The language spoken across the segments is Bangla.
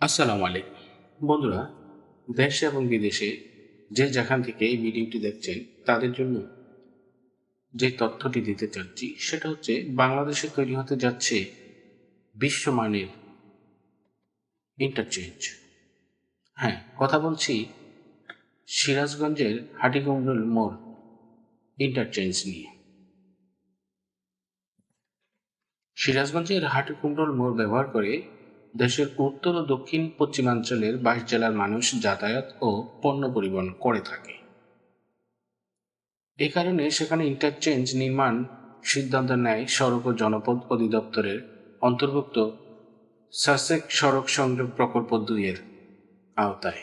আসসালামু আলাইকুম। বন্ধুরা, দেশে এবং বিদেশে যে যেখান থেকে এই ভিডিওটি দেখছেন, তাদের জন্য যে তথ্যটি দিতে চাচ্ছি, সেটা হচ্ছে বাংলাদেশে তৈরি হতে যাচ্ছে বিশ্বমানের ইন্টারচেঞ্জ হ্যাঁ কথা বলছি সিরাজগঞ্জের হাটিগঞ্জল মোড় ইন্টারচেঞ্জ নিয়ে। সিরাজগঞ্জের হাটিকুমরল মোড় ব্যবহার করে দেশের উত্তর ও দক্ষিণ পশ্চিমাঞ্চলের বাইশ জেলার মানুষ যাতায়াত ও পণ্য পরিবহন করে থাকে। এ কারণে সেখানে ইন্টারচেঞ্জ নির্মাণ সিদ্ধান্ত নেয় সড়ক ও জনপদ অধিদপ্তরের অন্তর্ভুক্ত সাসেক সড়ক সংযোগ প্রকল্প দুইয়ের আওতায়।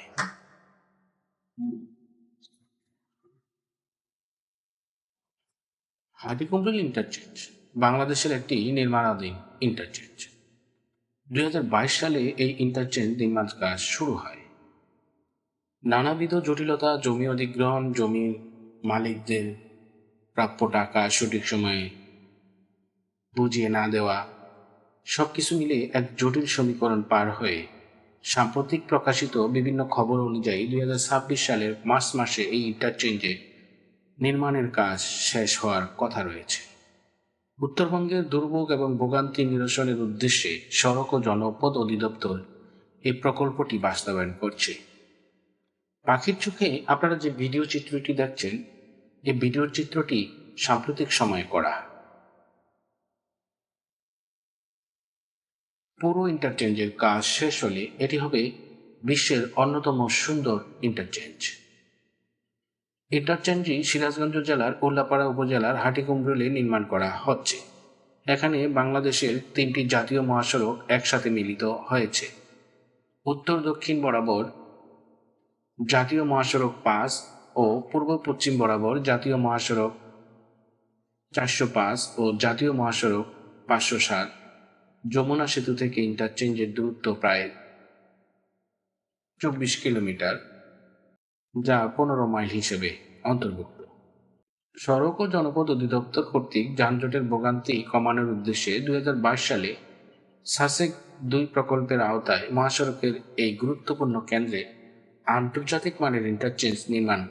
হাটিকুমরুল ইন্টারচেঞ্জ বাংলাদেশের একটি নির্মাণাধীন ইন্টারচেঞ্জ দুই হাজার বাইশ সালে এই ইন্টারচেঞ্জ নির্মাণ কাজ শুরু হয়। নানাবিধ জটিলতা, জমি অধিগ্রহণ জমির মালিকদের প্রাপ্য টাকা সঠিক সময়ে বুঝিয়ে না দেওয়া সব কিছু মিলে এক জটিল সমীকরণ পার হয়ে সাম্প্রতিক প্রকাশিত বিভিন্ন খবর অনুযায়ী দুই হাজার ছাব্বিশ সালের মার্চ মাসে এই ইন্টারচেঞ্জে নির্মাণের কাজ শেষ হওয়ার কথা রয়েছে। উত্তরবঙ্গের দুর্ভোগ এবং ভোগান্তি নিরসনের উদ্দেশ্যে সড়ক ও জনপদ অধিদপ্তর এই প্রকল্পটি বাস্তবায়ন করছে। পাখির চোখে আপনারা যে ভিডিও চিত্রটি দেখছেন, এই ভিডিও চিত্রটি সাম্প্রতিক সময়ে করা। পুরো ইন্টারচেঞ্জের কাজ শেষ হলে এটি হবে বিশ্বের অন্যতম সুন্দর ইন্টারচেঞ্জ ইন্টারচেঞ্জটি সিরাজগঞ্জ জেলার উল্লাপাড়া উপজেলার হাটিকুমরুলে নির্মাণ করা হচ্ছে। এখানে বাংলাদেশের তিনটি জাতীয় মহাসড়ক একসাথে মিলিত হয়েছে। উত্তর দক্ষিণ বরাবর জাতীয় মহাসড়ক পাঁচ ও পূর্ব পশ্চিম বরাবর জাতীয় মহাসড়ক চারশো পাঁচ ও জাতীয় মহাসড়ক পাঁচশো সাত। যমুনা সেতু থেকে ইন্টারচেঞ্জের দূরত্ব প্রায় চব্বিশ কিলোমিটার। যা পনেরো মাইল হিসেবে অন্তর্ভুক্ত। সড়ক ও জনপদ অধিদপ্তর কর্তৃক যানজটের ভোগান্তি কমানোর উদ্দেশ্যে দু হাজার বাইশ সালে সাসেক দুই প্রকল্পের আওতায় মহাসড়কের এই গুরুত্বপূর্ণ কেন্দ্রে আন্তর্জাতিক মানের ইন্টারচেঞ্জ নির্মাণ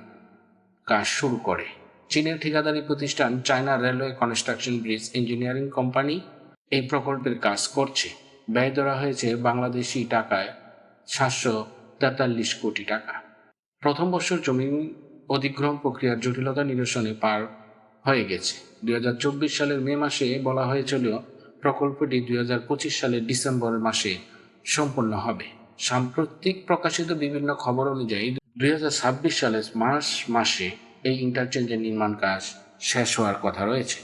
কাজ শুরু করে। চীনের ঠিকাদারি প্রতিষ্ঠান China railway construction bridge engineering company এই প্রকল্পের কাজ করছে। ব্যয় ধরা হয়েছে বাংলাদেশি টাকায় সাতশো তেতাল্লিশ কোটি টাকা। প্রথম বছর জমি অধিগ্রহণ প্রক্রিয়ার জটিলতা নিরসনে পার হয়ে গেছে। দু হাজার চব্বিশ সালের মে মাসে বলা হয়েছিল, প্রকল্পটি দুই সালের ডিসেম্বর মাসে সম্পন্ন হবে। সাম্প্রতিক প্রকাশিত বিভিন্ন খবর অনুযায়ী, দুই হাজার ছাব্বিশ সালের মার্চ মাসে এই ইন্টারচেঞ্জের নির্মাণ কাজ শেষ হওয়ার কথা রয়েছে।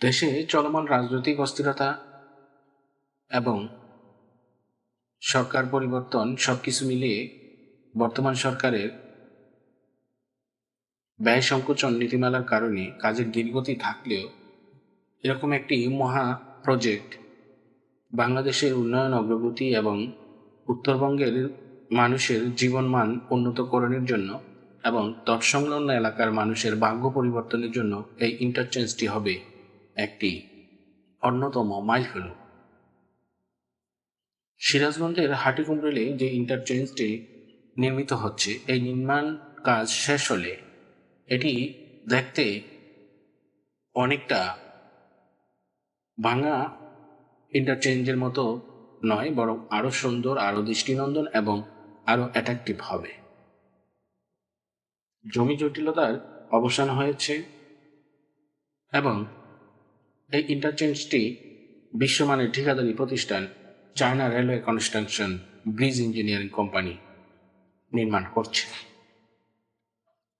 দেশে চলমান রাজনৈতিক অস্থিরতা এবং সরকার পরিবর্তন সবকিছু মিলিয়ে বর্তমান সরকারের ব্যয় সংকোচন নীতিমালার কারণে কাজের ধীরগতি থাকলেও এরকম একটি মহা প্রজেক্ট বাংলাদেশের উন্নয়ন, অগ্রগতি এবং উত্তরবঙ্গের মানুষের জীবনমান উন্নতকরণের জন্য এবং তৎসংলগ্ন এলাকার মানুষের ভাগ্য পরিবর্তনের জন্য এই ইন্টারচেঞ্জটি হবে একটি অন্যতম মাইলফলক। সিরাজগঞ্জের হাটিকুমরেলে যে ইন্টারচেঞ্জটি নির্মিত হচ্ছে, এই নির্মাণ কাজ শেষ হলে এটি দেখতে অনেকটা ভাঙা ইন্টারচেঞ্জের মতো নয়, বরং আরও সুন্দর, আরও দৃষ্টিনন্দন এবং আরও অ্যাট্রাকটিভ হবে। জমি জটিলতার অবসান হয়েছে এবং এই ইন্টারচেঞ্জটি বিশ্বমানের ঠিকাদারি প্রতিষ্ঠান China railway construction bridge engineering company নির্মাণ করছে।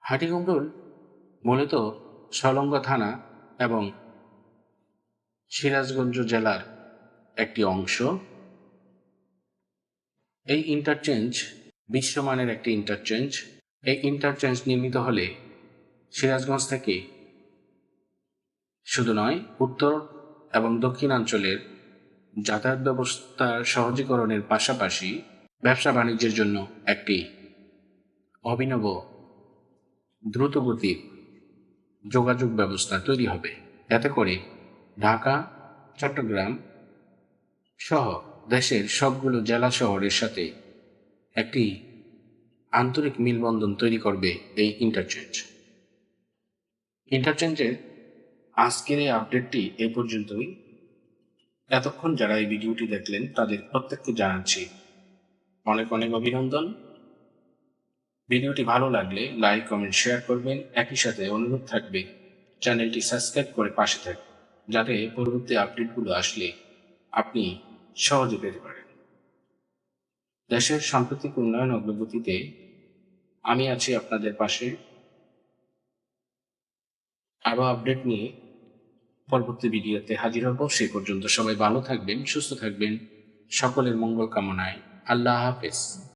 হাটিকুমরুল মূলত সলঙ্গ থানা এবং সিরাজগঞ্জ জেলার একটি অংশ। এই ইন্টারচেঞ্জ বিশ্বমানের একটি ইন্টারচেঞ্জ এই ইন্টারচেঞ্জ নির্মিত হলে সিরাজগঞ্জ থেকে শুধু নয়, উত্তর এবং দক্ষিণাঞ্চলের যাতায়াত ব্যবস্থার সহজীকরণের পাশাপাশি ব্যবসা বাণিজ্যের জন্য একটি অভিনব দ্রুতগতির যোগাযোগ ব্যবস্থা তৈরি হবে। এতে করে ঢাকা, চট্টগ্রাম সহ দেশের সবগুলো জেলা শহরের সাথে একটি আন্তরিক মিলবন্ধন তৈরি করবে এই ইন্টারচেঞ্জ। ইন্টারচেঞ্জের আজকের এই আপডেটটি এ পর্যন্তই। এতক্ষণ যারা এই ভিডিওটি দেখলেন, তাদের প্রত্যেককে জানাচ্ছি অনেক অনেক অভিনন্দন। ভিডিওটি ভালো লাগলে লাইক, কমেন্ট, শেয়ার করবেন। একই সাথে অনুরোধ থাকবে চ্যানেলটি সাবস্ক্রাইব করে পাশে থাকবেন যাতে পরবর্তী আপডেটগুলো আসলে আপনি সহজে পেতে পারেন। দেশের সাম্প্রতিক উন্নয়ন অগ্রগতিতে আমি আছি আপনাদের পাশে। আরও আপডেট নিয়ে পরবর্তী ভিডিওতে হাজির হব। সে পর্যন্ত সবাই ভালো থাকবেন, সুস্থ থাকবেন। সকলের মঙ্গল কামনায়। আল্লাহ হাফেজ।